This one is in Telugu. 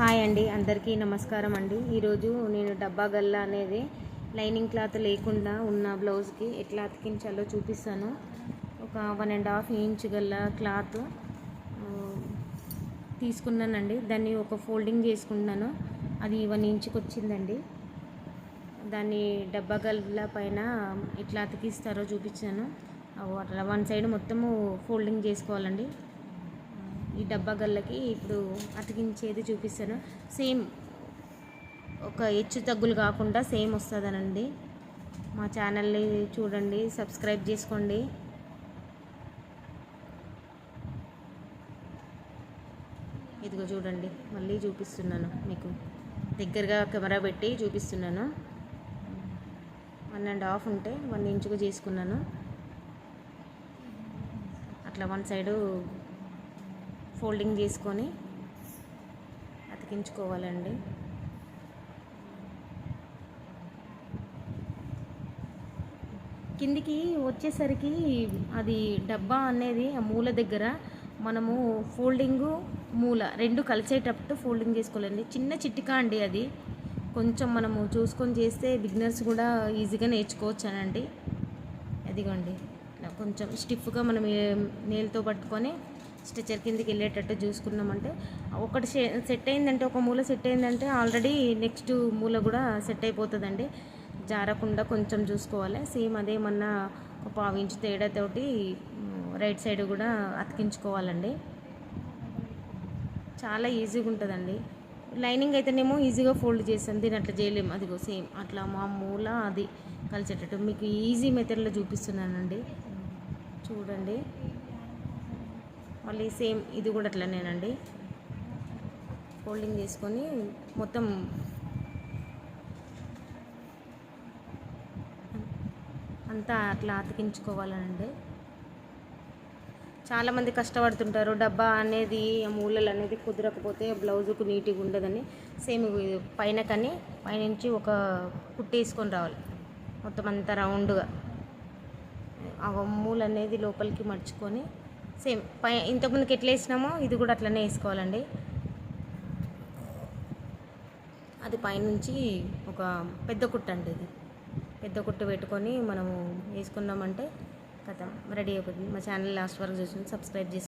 హాయ్ అండి అందరికీ నమస్కారం అండి. ఈరోజు నేను డబ్బా గల్లా అనేది లైనింగ్ క్లాత్ లేకుండా ఉన్న బ్లౌజ్కి ఎట్లా అతికించాలో చూపిస్తాను. ఒక వన్ అండ్ హాఫ్ ఇంచ్ గల్ల క్లాత్ తీసుకున్నానండి. దాన్ని ఒక ఫోల్డింగ్ చేసుకున్నాను అది వన్ ఇంచ్కి వచ్చిందండి. దాన్ని డబ్బా గల్లా పైన ఎట్లా అతికిస్తారో చూపించాను. వన్ సైడ్ మొత్తము ఫోల్డింగ్ చేసుకోవాలండి. ఈ డబ్బా గల్లకి ఇప్పుడు అతికించేది చూపిస్తాను. సేమ్ ఒక హెచ్చు తగ్గులు కాకుండా సేమ్ వస్తుందనండి. మా ఛానల్ని చూడండి సబ్స్క్రైబ్ చేసుకోండి. ఇదిగో చూడండి మళ్ళీ చూపిస్తున్నాను మీకు. దగ్గరగా కెమెరా పెట్టి చూపిస్తున్నాను. వన్ అండ్ హాఫ్ ఉంటే వన్ ఇంచుకు చేసుకున్నాను. అట్లా వన్ సైడు ఫోల్డింగ్ చేసుకొని అతికించుకోవాలండి. కిందికి వచ్చేసరికి అది డబ్బా అనేది ఆ మూల దగ్గర మనము ఫోల్డింగు మూల రెండు కలిసేటప్పుడు ఫోల్డింగ్ చేసుకోవాలండి. చిన్న చిట్టికా అండి అది. కొంచెం మనము చూసుకొని చేస్తే బిగినర్స్ కూడా ఈజీగా నేర్చుకోవచ్చానండి. అదిగోండి. కొంచెం స్టిఫ్గా మనం నేలతో పట్టుకొని స్ట్రెచర్ కిందకి వెళ్ళేటట్టు చూసుకున్నామంటే ఒకటి సెట్ అయిందంటే ఒక మూల సెట్ అయిందంటే ఆల్రెడీ నెక్స్ట్ మూల కూడా సెట్ అయిపోతుందండి. జారకుండా కొంచెం చూసుకోవాలి. సేమ్ అదేమన్నా ఒక పావు ఇంచు తేడాతోటి రైట్ సైడ్ కూడా అతికించుకోవాలండి. చాలా ఈజీగా ఉంటుందండి. లైనింగ్ అయితేనేమో ఈజీగా ఫోల్డ్ చేసాం దీని అట్లా చేయలేము అదిగో సేమ్ అట్లా మా మూల అది కలిసేటట్టు. మీకు ఈజీ మెథడ్లో చూపిస్తున్నానండి. చూడండి. మళ్ళీ సేమ్ ఇది కూడా అట్లనేనండి. ఫోల్డింగ్ చేసుకొని మొత్తం అంతా అట్లా అతికించుకోవాలనండి. చాలామంది కష్టపడుతుంటారు డబ్బా అనేది మూలలు అనేది కుదరకపోతే బ్లౌజుకు నీట్గా ఉండదని. సేమ్ పైన కానీ పైనుంచి ఒక కుట్టేసుకొని రావాలి. మొత్తం అంతా రౌండ్గా. ఆ మూల అనేది లోపలికి మర్చుకొని సేమ్ పై ఇంతకుముందుకు ఎట్లా వేసినామో ఇది కూడా అట్లనే వేసుకోవాలండి. అది పైనుంచి ఒక పెద్ద కుట్ట అండి ఇది. పెద్ద కుట్టు పెట్టుకొని మనము వేసుకున్నామంటే కథ. రెడీ అయిపోతుంది. మా ఛానల్ లాస్ట్ వరకు చూసి సబ్స్క్రైబ్ చేసి